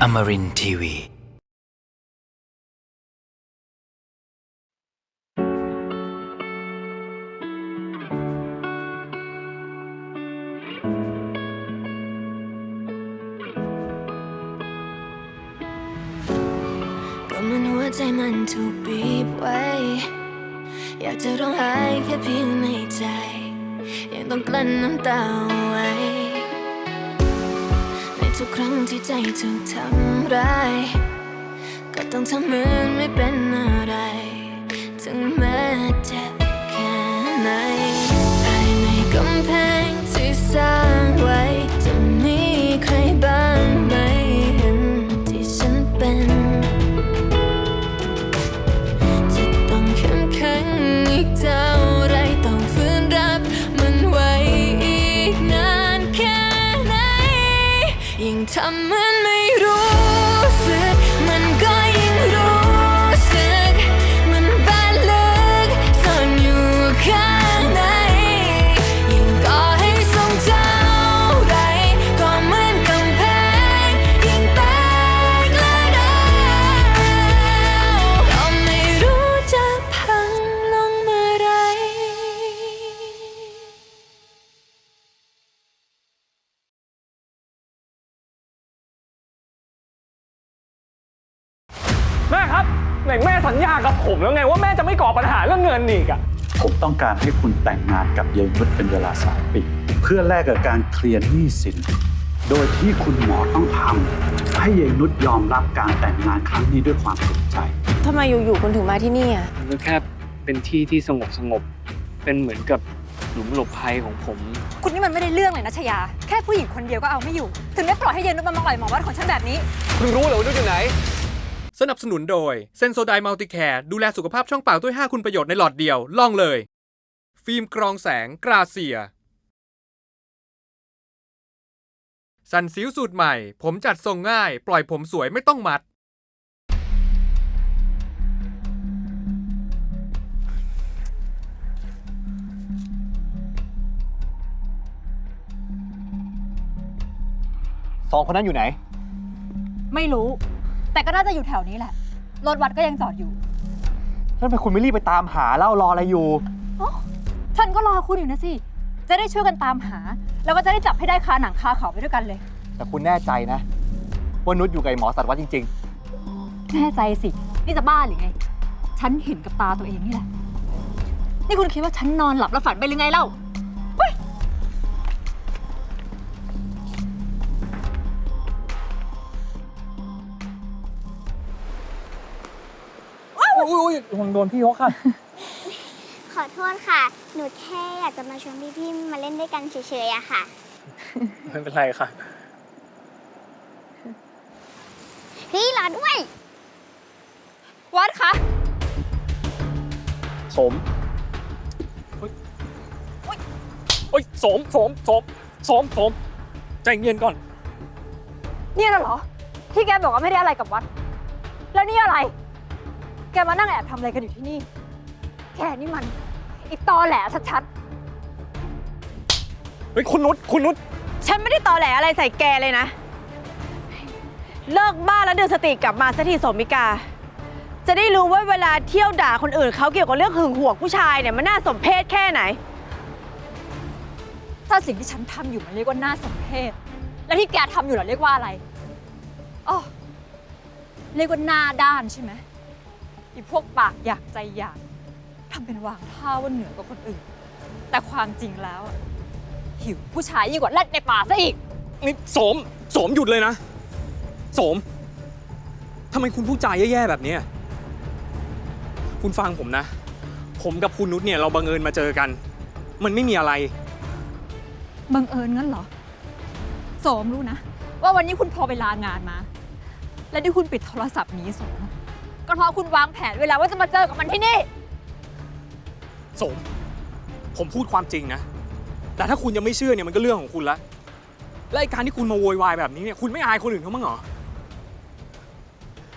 Amarin Tiwi. ก็มันหัวใจมันถูกบีบไว้ อยากจะร้องไห้แค่เพียงในใจ ยังต้องกลั้นน้ำตาไว้ ทุกครั้งที่ใจถูกทำร้าย ก็ต้องทำเหมือนไม่เป็นอะไร ถึงแม้เจ็บ ญญากับผมแล้วไงว่าแม่จะไม่ก่อปัญหาเรื่องเงินอีกอะผมต้องการให้คุณแต่งงานกับยายนุชเป็นเวลาสามปี เพื่อแลกกับการเคลียร์หนี้สิน โดยที่คุณหมอต้องทำให้ยายนุชยอมรับการแต่งงานครั้งนี้ด้วยความสุขใจทำไมอยู่ๆคุณถึงมาที่นี่อะมันก็แค่เป็นที่ที่สงบสงบเป็นเหมือนกับหลุมหลบภัยของผม คุณนี่มันไม่ได้เรื่องเลยนะชยา แค่ผู้หญิงคนเดียวก็เอาไม่อยู่ ถึงได้ปล่อยให้เย็นนุชมามาปล่อยหมอวัดของฉันแบบนี้ คุณรู้เหรอว่านุชอยู่ไหน สนับสนุนโดยเซนโซไดมัลติแคร์ดูแลสุขภาพช่องปากด้วย 5 คุณประโยชน์ในหลอดเดียวลองเลย ฟิล์มกรองแสงกราเซีย สันซิวสูตรใหม่ ผมจัดทรงง่าย ปล่อยผมสวยไม่ต้องมัด สองคนนั้นอยู่ไหน ไม่รู้ แต่ก็น่าจะอยู่แถวนี้แหละ รถวัดก็ยังจอดอยู่แล้วทำไมคุณไม่รีบไปตามหาเล่ารออะไรอยู่ฉันก็รอคุณอยู่นะสิ จะได้ช่วยกันตามหา แล้วก็จะได้จับให้ได้คาหนังคาเขาไปด้วยกันเลย แต่คุณแน่ใจนะว่านุชอยู่กับไอ้หมอสัตว์วัดจริง แน่ใจสิ นี่จะบ้าหรือไง ฉันเห็นกับตาตัวเองนี่แหละ นี่คุณคิดว่าฉันนอนหลับแล้วฝันไปหรือไงเล่า อุ้ยๆผมโดนพี่เขาค่ะขอโทษค่ะ หนูแค่อยากจะมาชวนพี่ๆมาเล่นด้วยกันเฉยๆอะค่ะ ไม่เป็นไรค่ะ พี่รอด้วย วัดคะสมเฮ้ยเฮ้ยสมสมสมสมสมใจเย็นก่อน เนี่ยน่ะเหรอ ที่แกบอกว่าไม่ได้อะไรกับวัด แล้วนี่อะไรแกมานั่งแอบทำอะไรกันอยู่ที่นี่ แกนี่มันอีตอแหลชัดเฮ้ยคุณนุชคุณนุชฉันไม่ได้ตอแหลอะไรใส่แกเลยนะ เลิกบ้าแล้วเดือสติกลับมาสักทีสมิกา จะได้รู้ว่าเวลาเที่ยวด่าคนอื่นเขาเกี่ยวกับเรื่องหึงหวงผู้ชายเนี่ยมันน่าสมเพชแค่ไหน ๆ ถ้าสิ่งที่ฉันทำอยู่มันเรียกว่าน่าสมเพชแล้วที่แกทำอยู่ล่ะเรียกว่าอะไรอ๋อเรียกว่าหน้าด้านใช่ไหม อีพวกปากอยากใจอยากทำเป็นวางท่าว่าเหนือกว่าคนอื่น แต่ความจริงแล้วอะหิวผู้ชายยิ่งกว่าแรดในป่าซะอีก นี่สมสมหยุดเลยนะสมทำไมคุณพูดจาแย่ๆแบบเนี้ยคุณฟังผมนะ ผมกับคุณนุชเนี่ยเราบังเอิญมาเจอกัน มันไม่มีอะไร บังเอิญงั้นเหรอ โสมรู้นะ ว่าวันนี้คุณพอไปลางานมา และที่คุณปิดโทรศัพท์หนีโสมอะ ก็เพราะคุณวางแผนเวลาว่าจะมาเจอกับมันที่นี่ สม ผมพูดความจริงนะ แต่ถ้าคุณยังไม่เชื่อเนี่ยมันก็เรื่องของคุณละและไอ้การที่คุณมาโวยวายแบบนี้เนี่ยคุณไม่อายคนอื่นเขาบ้างเหรอ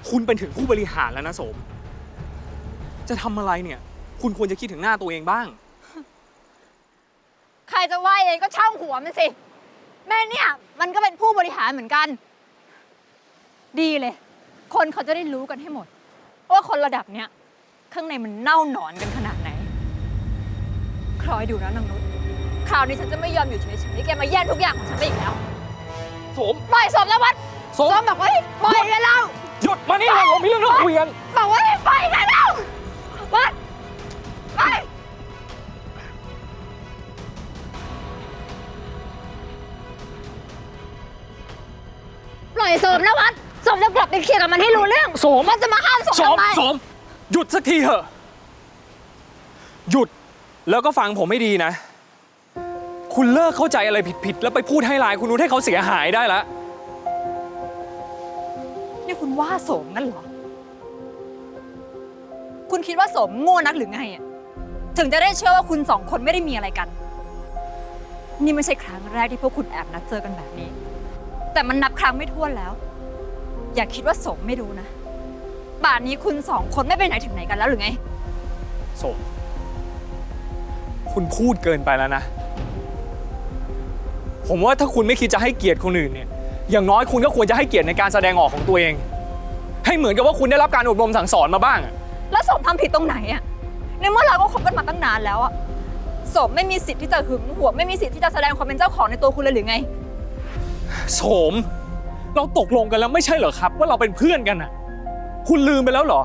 คุณเป็นถึงผู้บริหารแล้วนะสม จะทำอะไรเนี่ย คุณควรจะคิดถึงหน้าตัวเองบ้าง ใครจะว่าเองก็ช่างหัวมันสิ แม่เนี่ย มันก็เป็นผู้บริหารเหมือนกัน ดีเลย คนเขาจะได้รู้กันให้หมด ว่าคนระดับเนี้ยข้างในมันเน่าหนอนกันขนาดไหน คอยดูนะนางนุชคราวนี้ฉันจะไม่ยอมอยู่เฉยๆแกมาแย่งทุกอย่างของฉันไปอีกแล้วโสม ปล่อยสมแล้ววัดโสมสม บอกว่าให้ปล่อยกันแล้ว หยุดมานี่เรามีเรื่องต้องคุยกัน บอกว่าให้ปล่อยกันแล้ววัดไปปล่อยสมนะวัดส มจะกลับไปเคลียร์กับมันให้รู้เรื่องโสม มันจะมาห้ามสมสมทำไม สม หยุดสักทีเถอะ หยุดแล้วก็ฟังผมให้ดีนะ คุณเลิกเข้าใจอะไรผิดๆ แล้วไปพูดให้ลายคุณนุชให้เขาเสียหายได้แล้วนี่คุณว่าสมงั้นเหรอ คุณคิดว่าสมโง่นักหรือไงอะถึงจะได้เชื่อว่าคุณสองคนไม่ได้มีอะไรกัน นี่ไม่ใช่ครั้งแรกที่พวกคุณแอบนัดเจอกันแบบนี้ แต่มันนับครั้งไม่ถ้วนแล้ว อย่าคิดว่าสมไม่รู้นะป่านนี้คุณสองคนไม่ไปไหนถึงไหนกันแล้วหรือไง สม คุณพูดเกินไปแล้วนะ ผมว่าถ้าคุณไม่คิดจะให้เกียรติคนอื่นเนี่ย อย่างน้อยคุณก็ควรจะให้เกียรติในการแสดงออกของตัวเอง ให้เหมือนกับว่าคุณได้รับการอบรมสั่งสอนมาบ้างอะแล้วสมทำผิดตรงไหนอะในเมื่อเราก็คบกันมาตั้งนานแล้วอะสมไม่มีสิทธิ์ที่จะหึงหวงไม่มีสิทธิ์ที่จะแสดงความเป็นเจ้าของในตัวคุณเลยหรือไงโสม เราตกลงกันแล้วไม่ใช่เหรอครับ ว่าเราเป็นเพื่อนกันอะคุณลืมไปแล้วเหรอ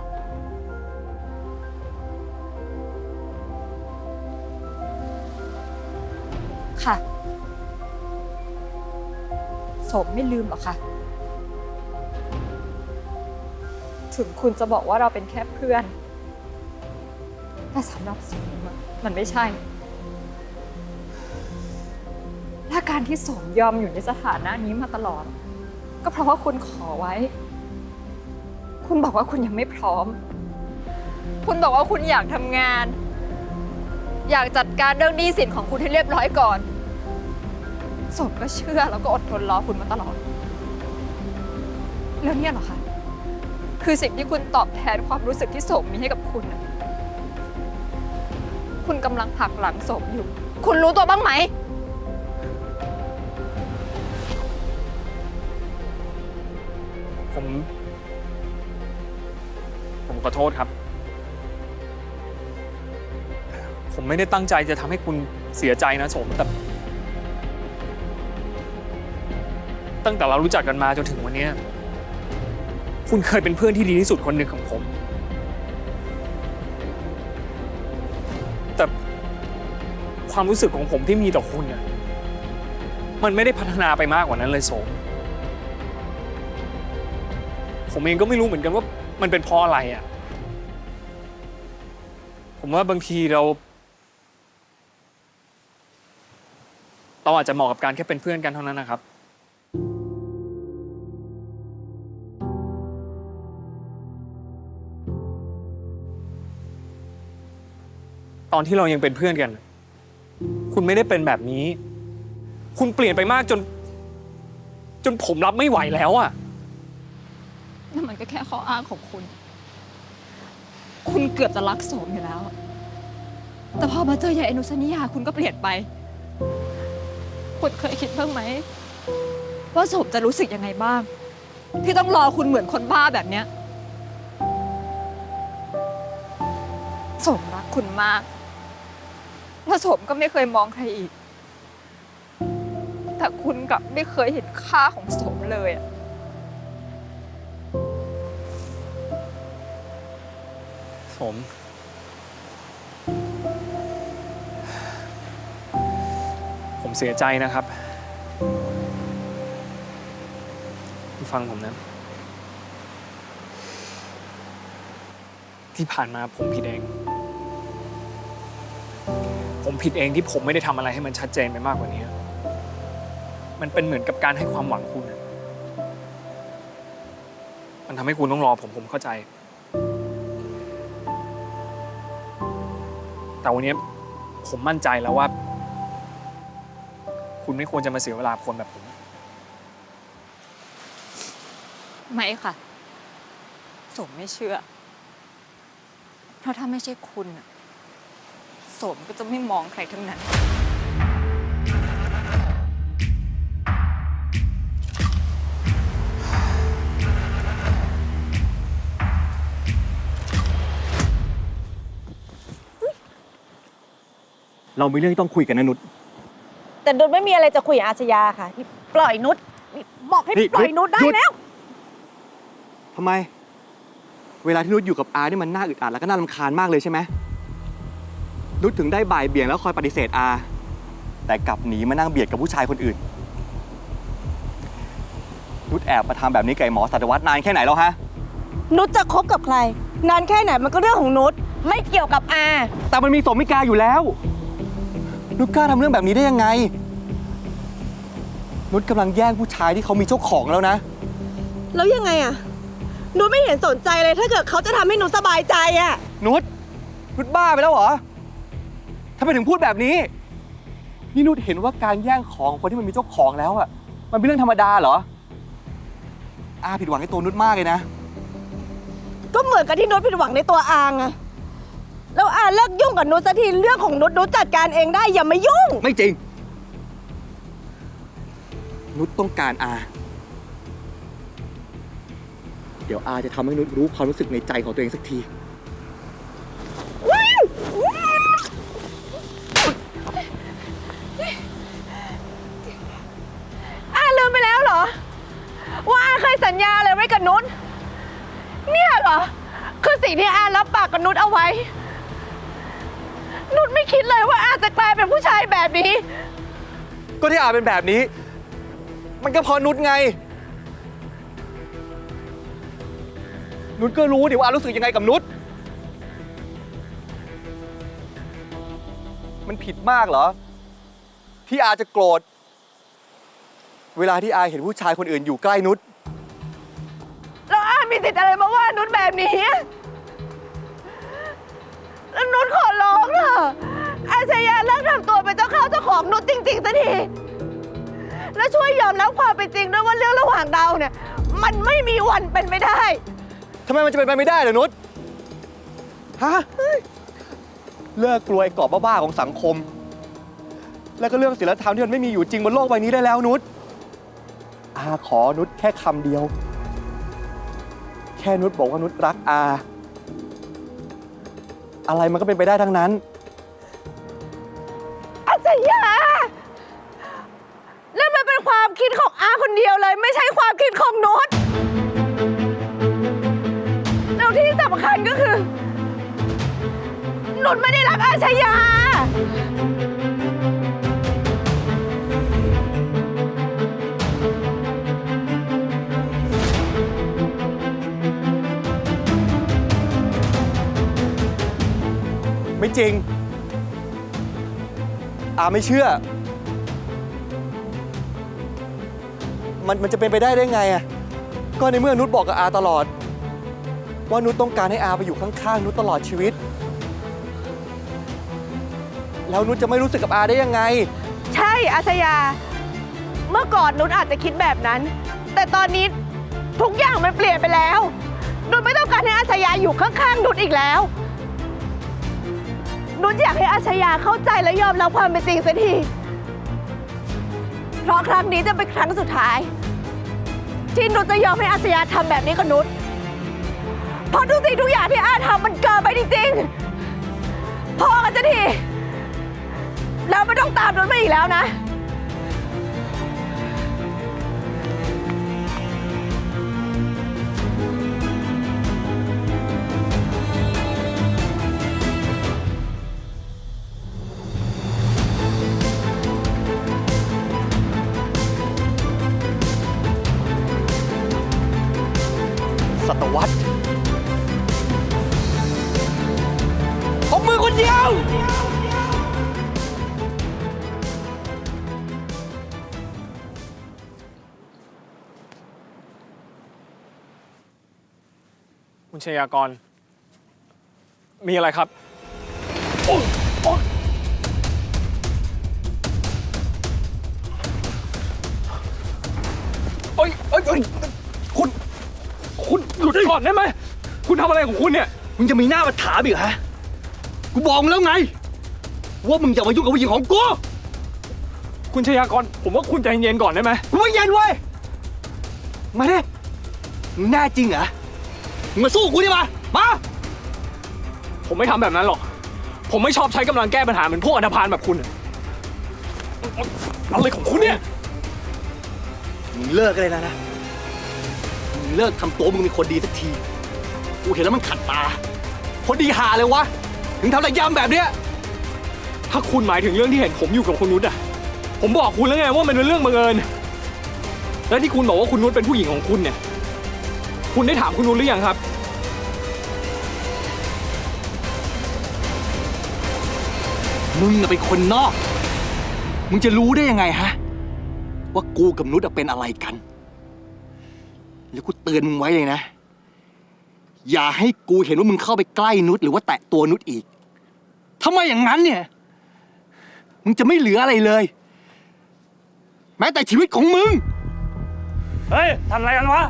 ค่ะสมไม่ลืมหรอกค่ะ ถึงคุณจะบอกว่าเราเป็นแค่เพื่อน แต่สำหรับสมอะมันไม่ใช่ และการที่สมยอมอยู่ในสถานะนี้มาตลอด ก็เพราะว่าคุณขอไว้ คุณบอกว่าคุณยังไม่พร้อม คุณบอกว่าคุณอยากทำงาน อยากจัดการเรื่องหนี้สินของคุณให้เรียบร้อยก่อนสมก็เชื่อแล้วก็อดทนรอคุณมาตลอด แล้วเนี่ยเหรอคะ คือสิ่งที่คุณตอบแทนความรู้สึกที่สมมีให้กับคุณนะคุณกำลังหักหลังสมอยู่ คุณรู้ตัวบ้างไหม ผมขอโทษครับ ผมไม่ได้ตั้งใจจะทำให้คุณเสียใจนะสมแต่ ตั้งแต่เรารู้จักกันมาจนถึงวันนี้ คุณเคยเป็นเพื่อนที่ดีที่สุดคนหนึ่งของผม แต่ความรู้สึกของผมที่มีต่อคุณเนี่ยมันไม่ได้พัฒนาไปมากกว่านั้นเลยโสมผมเองก็ไม่รู้เหมือนกันว่า มันเป็นเพราะอะไรอะ ผมว่าบางทีเรา เราอาจจะเหมาะกับการแค่เป็นเพื่อนกันเท่านั้นนะครับ ตอนที่เรายังเป็นเพื่อนกัน คุณไม่ได้เป็นแบบนี้ คุณเปลี่ยนไปมากจน จนผมรับไม่ไหวแล้วอะ นั่นมันก็แค่ข้ออ้างของคุณ คุณเกือบจะรักโสมอยู่แล้ว แต่พอมาเจอยายอนุสนิยาคุณก็เปลี่ยนไป คุณเคยคิดบ้างไหม ว่าโสมจะรู้สึกยังไงบ้าง ที่ต้องรอคุณเหมือนคนบ้าแบบเนี้ยโสมรักคุณมากแล้วโสมก็ไม่เคยมองใครอีก แต่คุณกลับไม่เคยเห็นค่าของโสมเลยอะ ผมผมเสียใจนะครับ ฟังผมนะ ที่ผ่านมาผมผิดเอง ผมผิดเองที่ผมไม่ได้ทำอะไรให้มันชัดเจนไปมากกว่านี้ มันเป็นเหมือนกับการให้ความหวังคุณ มันทำให้คุณต้องรอผมผมเข้าใจ แต่วันนี้ผมมั่นใจแล้วว่า คุณไม่ควรจะมาเสียเวลาคนแบบผม ไม่ค่ะ สมไม่เชื่อ เพราะถ้าไม่ใช่คุณน่ะสมก็จะไม่มองใครทั้งนั้น เรามีเรื่องที่ต้องคุยกันนะนุช แต่นุชไม่มีอะไรจะคุยกับอาชญาค่ะนี่ปล่อยนุชนี่บอกให้นี่ปล่อยนุชได้หยุด แล้ว ทำไม เวลาที่นุชอยู่กับอานี่มันน่าอึดอัดแล้วก็น่ารำคาญมากเลยใช่ไหมนุชถึงได้บ่ายเบี่ยงแล้วคอยปฏิเสธอา แต่กลับหนีมานั่งเบียดกับผู้ชายคนอื่น นุชแอบมาทำแบบนี้กับไอ้หมอสัตวรรษนานแค่ไหนแล้วฮะ นุชจะคบกับใคร นานแค่ไหนมันก็เรื่องของนุชไม่เกี่ยวกับอา แต่มันมีสมมิกาอยู่แล้ว นุชกล้าทำเรื่องแบบนี้ได้ยังไง นุชกำลังแย่งผู้ชายที่เขามีเจ้าของแล้วนะ แล้วยังไงอะนุชไม่เห็นสนใจเลย ถ้าเกิดเขาจะทำให้นุชสบายใจอะนุชนุชบ้าไปแล้วเหรอทำไมถึงพูดแบบนี้ นี่นุชเห็นว่าการแย่งของคนที่มันมีเจ้าของแล้วอะมันเป็นเรื่องธรรมดาเหรอ อาผิดหวังในตัวนุชมากเลยนะ ก็เหมือนกับที่นุชผิดหวังในตัวอางอะ แล้วอาเลิกยุ่งกับนุชสักทีเรื่องของนุชนุชจัดการเองได้อย่ามายุ่ง ไม่จริง นุชต้องการอา เดี๋ยวอาจะทำให้นุชรู้ความรู้สึกในใจของตัวเองสักที อาลืมไปแล้วเหรอ ว่าอาเคยสัญญาอะไรไว้กับนุชเนี่ยเหรอ คือสิ่งที่อารับปากกับนุชเอาไว้ นุชไม่คิดเลยว่าอาจะกลายเป็นผู้ชายแบบนี้ ก็ที่อาเป็นแบบนี้ มันก็เพอนุชไง นุชก็รู้ดิว่าอารู้สึกยังไงกับนุชมันผิดมากเหรอ ที่อาจะโกรธ เวลาที่อาเห็นผู้ชายคนอื่นอยู่ใกล้นุช แล้วอามีสิทธิ์อะไรมาว่านุชแบบนี้อะ แล้วนุชขอร้องเถอะอาชญาเลิกทำตัวเป็นเจ้าเข้าเจ้าของนุชจริงๆสักทีแล้วช่วยยอมรับความเป็นจริงด้วยว่าเรื่องระหว่างเราเนี่ย มันไม่มีวันเป็นไม่ได้ ทำไมมันจะเป็นไปไม่ได้เหรอนุชฮะเลิกกลัวไอ้กรอบบ้าๆของสังคม แล้วก็เรื่องศีลธรรมที่มันไม่มีอยู่จริงบนโลกใบนี้ได้แล้วนุชอาขอนุชแค่คำเดียว แค่นุชบอกว่านุชรักอา อะไรมันก็เป็นไปได้ทั้งนั้น จริง อาไม่เชื่อ มันมันจะเป็นไปได้ได้ไงอะก็ในเมื่อนุชบอกกับอาตลอด ว่านุชต้องการให้อาไปอยู่ข้างๆนุชตลอดชีวิต แล้วนุชจะไม่รู้สึกกับอาได้ยังไง ใช่อาชญาเมื่อก่อนนุชอาจจะคิดแบบนั้น แต่ตอนนี้ทุกอย่างมันเปลี่ยนไปแล้ว นุชไม่ต้องการให้อาชญาอยู่ข้างๆนุชอีกแล้ว นุชอยากให้อาชยาเข้าใจและยอมรับความเป็นจริงสักที เพราะครั้งนี้จะเป็นครั้งสุดท้าย ที่นุชจะยอมให้อาชยาทำแบบนี้กับนุช เพราะทุกสิ่งทุกอย่างที่อาทำมันเกินไปจริงๆพอกันจะทีแล้วไม่ต้องตามนุชมาอีกแล้วนะ คุณชยากร มีอะไรครับโอ๊ยโอ๊ยโอ๊ยโอ๊ยโอ๊ยคุณ คุณหยุดก่อนได้ไหม คุณทำอะไรของคุณเนี่ย มึงจะมีหน้ามาถามอีกเหรอฮะ กูบอกมึงแล้วไง ว่ามึงอย่ามายุ่งกับผู้หญิงของกู คุณชยากร ผมว่าคุณใจเย็นๆก่อนได้ไหม กูไม่เย็นเว้ย มาดิมึงแน่จริงเหรอ มึงมาสู้กูดิมา มา ผมไม่ทำแบบนั้นหรอก ผมไม่ชอบใช้กำลังแก้ปัญหาเหมือนพวกอันธพาลแบบคุณอะอะไรของคุณเนี่ย มึงเลิกกันเลยนะนะ มึงเลิกทำตัวมึงเป็นคนดีสักที กูเห็นแล้วมันขัดตา คนดีหาเลยวะ ถึงทำระยำแบบเนี้ย ถ้าคุณหมายถึงเรื่องที่เห็นผมอยู่กับคุณนุชอะผมบอกคุณแล้วไงว่ามันเป็นเรื่องบังเอิญ แล้วที่คุณบอกว่าคุณนุชเป็นผู้หญิงของคุณเนี่ย คุณได้ถามคุณนุชหรือยังครับ มึงน่ะเป็นคนนอก มึงจะรู้ได้ยังไงฮะ ว่ากูกับนุชอะเป็นอะไรกัน แล้วกูเตือนมึงไว้เลยนะ อย่าให้กูเห็นว่ามึงเข้าไปใกล้นุชหรือว่าแตะตัวนุชอีกถ้าไม่อย่างนั้นเนี่ย มึงจะไม่เหลืออะไรเลย แม้แต่ชีวิตของมึง เฮ้ยทำอะไรกันวะ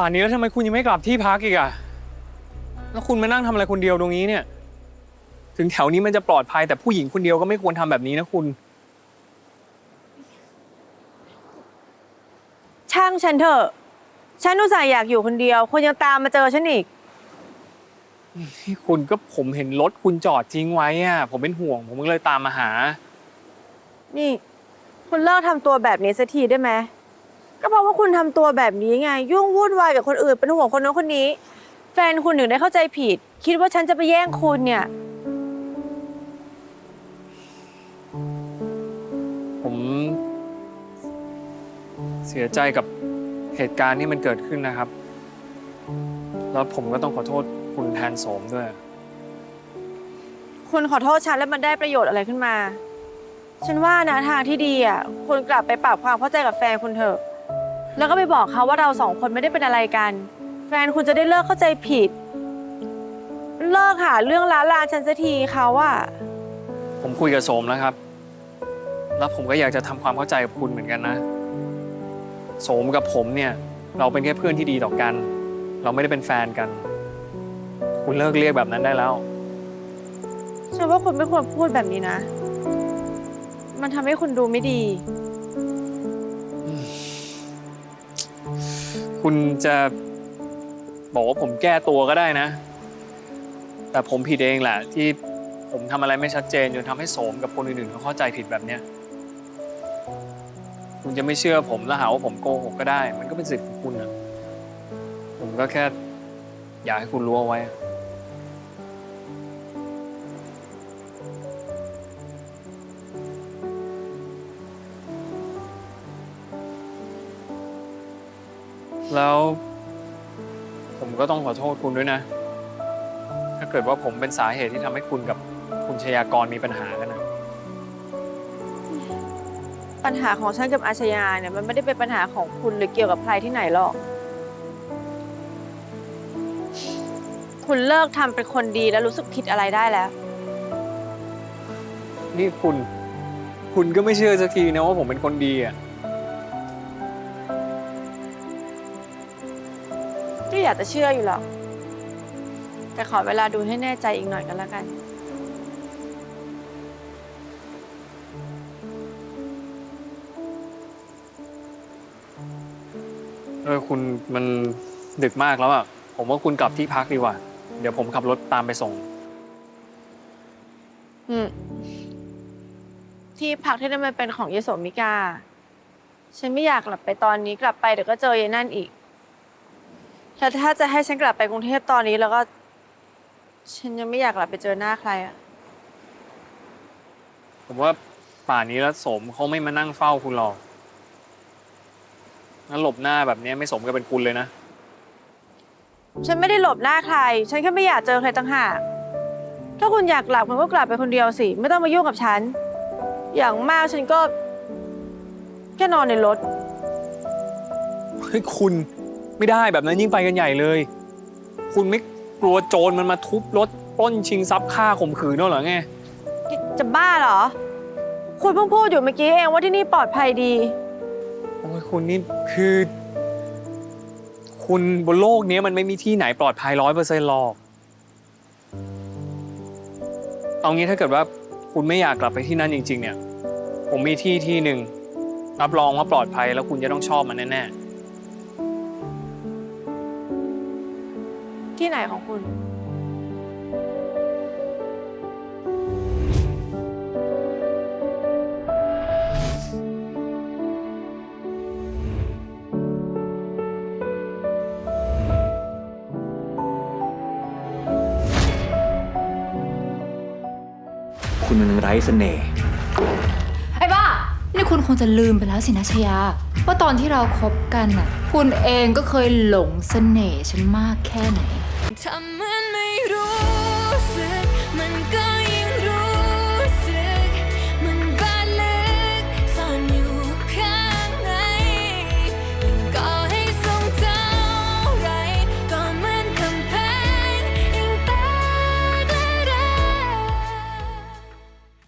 ป่านนี้แล้วทำไมคุณยังไม่กลับที่พักอีกอะแล้วคุณมานั่งทำอะไรคนเดียวตรงนี้เนี่ย ถึงแถวนี้มันจะปลอดภัยแต่ผู้หญิงคนเดียวก็ไม่ควรทำแบบนี้นะคุณ ช่างฉันเถอะ ฉันอุตส่าห์อยากอยู่คนเดียวคุณยังตามมาเจอฉันอีก ที่คุณก็ผมเห็นรถคุณจอดทิ้งไว้อะผมเป็นห่วง ผมก็เลยตามมาหา นี่ คุณเลิกทำตัวแบบนี้สักทีได้ไหม ก็เพราะว่าคุณทำตัวแบบนี้ไง ยุ่งวุ่นวายกับคนอื่นเป็นห่วงคนนู้นคนนี้ แฟนคุณถึงได้เข้าใจผิด คิดว่าฉันจะไปแย่งคุณเนี่ย ผมเสียใจกับเหตุการณ์ที่มันเกิดขึ้นนะครับ แล้วผมก็ต้องขอโทษคุณแทนโสมด้วย คุณขอโทษฉันแล้วมันได้ประโยชน์อะไรขึ้นมา ฉันว่านะทางที่ดีอะคุณกลับไปปรับความเข้าใจกับแฟนคุณเถอะ แล้วก็ไปบอกเขาว่าเราสองคนไม่ได้เป็นอะไรกัน แฟนคุณจะได้เลิกเข้าใจผิด เลิกหาเรื่องล้าลานฉันสักทีเขาอะผมคุยกับโสมแล้วครับ แล้วผมก็อยากจะทำความเข้าใจกับคุณเหมือนกันนะ โสมกับผมเนี่ย เราเป็นแค่เพื่อนที่ดีต่อกัน เราไม่ได้เป็นแฟนกัน คุณเลิกเรียกแบบนั้นได้แล้ว ฉันว่าคุณไม่ควรพูดแบบนี้นะ มันทำให้คุณดูไม่ดี คุณจะบอกว่าผมแก้ตัวก็ได้นะ แต่ผมผิดเองแหละ ที่ผมทำอะไรไม่ชัดเจนจนทำให้โสมกับคนอื่นๆเขาเข้าใจผิดแบบเนี้ยคุณจะไม่เชื่อผมแล้วหาว่าผมโกหกก็ได้ มันก็เป็นสิทธิ์ของคุณนะผมก็แค่อยากให้คุณรู้เอาไว้ แล้ว ผมก็ต้องขอโทษคุณด้วยนะ ถ้าเกิดว่าผมเป็นสาเหตุที่ทำให้คุณกับคุณชยากรมีปัญหากันนะปัญหาของฉันกับอาชญาเนี่ยมันไม่ได้เป็นปัญหาของคุณหรือเกี่ยวกับใครที่ไหนหรอก คุณเลิกทำเป็นคนดีแล้วรู้สึกผิดอะไรได้แล้ว นี่คุณ คุณก็ไม่เชื่อสักทีนะว่าผมเป็นคนดีอะ อยากจะเชื่ออยู่หรอก แต่ขอเวลาดูให้แน่ใจอีกหน่อยกันแล้วกัน เออคุณมันดึกมากแล้วอะ ผมว่าคุณกลับที่พักดีกว่า เดี๋ยวผมขับรถตามไปส่ง อืม ที่พักที่นั่นมันเป็นของเยโสมิกา ฉันไม่อยากกลับไปตอนนี้กลับไปเดี๋ยวก็เจอยายนั่นอีก แต่ถ้าจะให้ฉันกลับไปกรุงเทพตอนนี้แล้วก็ ฉันยังไม่อยากกลับไปเจอหน้าใครอะผมว่าป่านนี้แล้วสมเขาไม่มานั่งเฝ้าคุณหรอกงั้นหลบหน้าแบบนี้ไม่สมกับเป็นคุณเลยนะ ฉันไม่ได้หลบหน้าใคร ฉันแค่ไม่อยากเจอใครต่างหาก ถ้าคุณอยากกลับคุณก็กลับไปคนเดียวสิ ไม่ต้องมายุ่งกับฉัน อย่างมากฉันก็ แค่นอนในรถ เฮ้ยคุณ ไม่ได้แบบนั้นยิ่งไปกันใหญ่เลย คุณไม่กลัวโจรมันมาทุบรถปล้นชิงทรัพย์ฆ่าข่มขืนนั่นเหรอไงจะบ้าเหรอ คุณเพิ่งพูดอยู่เมื่อกี้เองว่าที่นี่ปลอดภัยดี โอ้ยคุณนี่คือ คุณบนโลกนี้มันไม่มีที่ไหนปลอดภัยร้อยเปอร์เซ็นต์หรอก เอางี้ถ้าเกิดว่าคุณไม่อยากกลับไปที่นั่นจริง ๆ เนี่ย ผมมีที่ที่หนึ่งรับรองว่าปลอดภัยแล้วคุณจะต้องชอบมันแน่ ที่ไหนของคุณ คุณมันไร้เสน่ห์ไอ้บ้า นี่คุณคงจะลืมไปแล้วสินะชยา ว่าตอนที่เราคบกันน่ะ คุณเองก็เคยหลงเสน่ห์ฉันมากแค่ไหนทำเหมือน